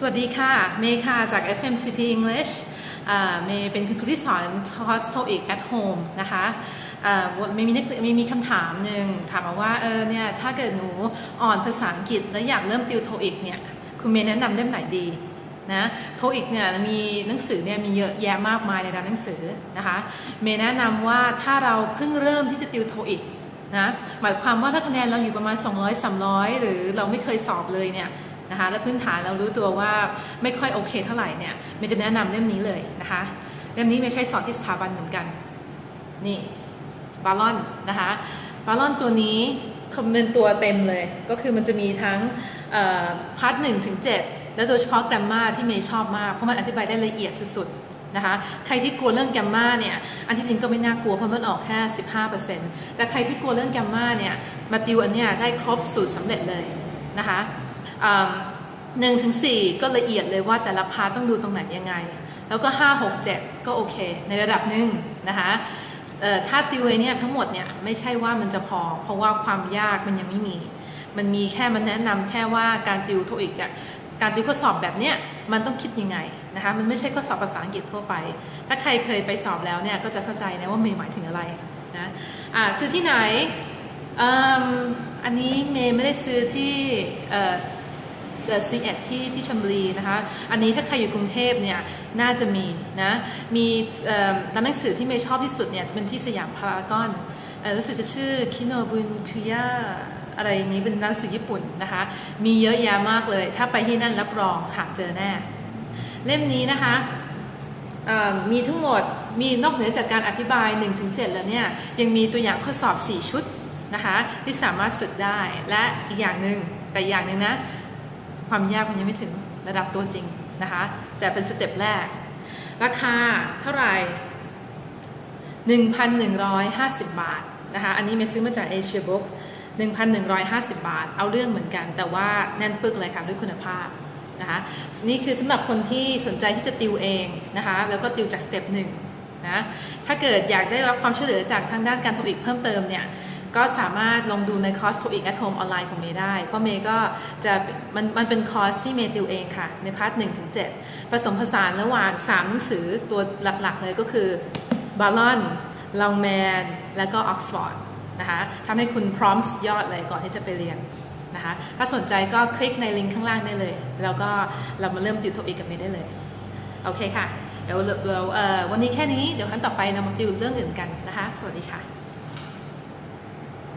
สวัสดีค่ะ เมย์ค่ะ จาก FMCP English เมย์เป็นคุณครูที่สอนคอร์ส TOEIC at home นะคะเมย์มีนมีมีคำถามหนึ่งถามมาว่า เออเนี่ย ถ้าเกิดหนูอ่อนภาษาอังกฤษ แล้วอยากเริ่มติว TOEIC เนี่ย คุณเมย์แนะนำเล่มไหนดีนะโทอีกเนี่ยมีหนังสือเนี่ยมีเยอะแยะมากมายในร้านหนังสือนะคะ เมย์แนะนำว่าถ้าเราเพิ่งเริ่มที่จะติวโทอีกนะหมายความว่าถ้าคะแนนเราอยู่ประมาณ 200 300 หรือเราไม่เคยสอบเลยเนี่ย นะคะและพื้นฐานเรารู้ตัวว่าไม่ค่อยโอเคเท่าไหร่เนี่ยเมย์จะแนะนำเล่มนี้เลยนะคะเล่มนี้เมย์ใช้สอนที่สถาบันเหมือนกันนี่บาลอนนะคะบาลอนตัวนี้เป็นตัวเต็มเลย ก็คือมันจะมีทั้งพาร์ทหนึ่งถึงเจ็ดแล้วโดยเฉพาะแกรมมาที่เมย์ชอบมากเพราะมันอธิบายได้ละเอียดสุดๆนะคะใครที่กลัวเรื่องแกรมมาเนี่ยอันที่จริงก็ไม่น่ากลัวเพราะมันออกแค่15%แต่ใครที่กลัวเรื่องแกรมมาเนี่ยมาติวอันเนี้ยได้ครบสูตรสำเร็จเลยนะคะ หนึ่งถึงสี่ก็ละเอียดเลยว่าแต่ละพาร์ทต้องดูตรงไหนยังไง แล้วก็ 5 6 7 ก็โอเค ในระดับหนึ่งนะคะถ้าติวเนี่ยทั้งหมดเนี่ยไม่ใช่ว่ามันจะพอ เพราะว่าความยากมันยังไม่มี มันมีแค่มันแนะนำแค่ว่าการติวโทอีกอะการติวข้อสอบแบบเนี้ยมันต้องคิดยังไงนะคะมันไม่ใช่ข้อสอบภาษาอังกฤษทั่วไป ถ้าใครเคยไปสอบแล้วเนี่ยก็จะเข้าใจนะว่าเมย์หมายถึงอะไรนะะซื้อที่ไหนออันนี้เมย์ไม่ได้ซื้อที่ ซีเอ็ดที่ที่ชลบุรีนะคะ อันนี้ถ้าใครอยู่กรุงเทพเนี่ยน่าจะมีนะมีร้านหนังสือที่เมย์ชอบที่สุดเนี่ยจะเป็นที่สยามพารากอนรู้สึกจะชื่อคิโนบุนคุย่าอะไรอย่างนี้เป็นหนังสือญี่ปุ่นนะคะ มีเยอะแยะมากเลย ถ้าไปที่นั่นรับรองหาเจอแน่ เล่มนี้นะคะมีทั้งหมดมีนอกเหนือจากการอธิบาย 1-7 แล้วเนี่ย ยังมีตัวอย่างข้อสอบ 4 ชุดนะคะ ที่สามารถฝึกได้และอีกอย่างหนึ่งแต่อย่างหนึ่งนะ ความยากมันยังไม่ถึงระดับตัวจริงนะคะ แต่เป็นสเต็ปแรก ราคาเท่าไหร่ 1,150 บาทนะคะ อันนี้เมซื้อมาจากเอเชียบุ๊ก1,150 บาท เอาเรื่องเหมือนกัน แต่ว่าแน่นปึกเลยค่ะด้วยคุณภาพนะคะนี่คือสำหรับคนที่สนใจที่จะติวเองนะคะ แล้วก็ติวจากสเต็ปหนึ่งนะ ถ้าเกิดอยากได้รับความช่วยเหลือจากทางด้านการโทอีกเพิ่มเติมเนี่ย ก็สามารถลองดูในคอร์สโทอีก at home ออนไลน์ของเมย์ได้ เพราะเมย์ก็จะมันมันเป็นคอร์สที่เมย์ติวเองค่ะ ในพาร์ทหนึ่งถึงเจ็ดผสมผสานระหว่าง 3 หนังสือตัวหลักๆ เลยก็คือบาลอนลองแมนและก็ออกซฟอร์ดนะคะทำให้คุณพร้อมสุดยอดเลยก่อนที่จะไปเรียนนะคะถ้าสนใจก็คลิกในลิงก์ข้างล่างได้เลย แล้วก็เรามาเริ่มติวโทอีกกับเมย์ได้เลย โอเคค่ะ เดี๋ยวเราวันนี้แค่นี้ เดี๋ยวครั้งต่อไปเรามาติวเรื่องอื่นกันนะคะ สวัสดีค่ะ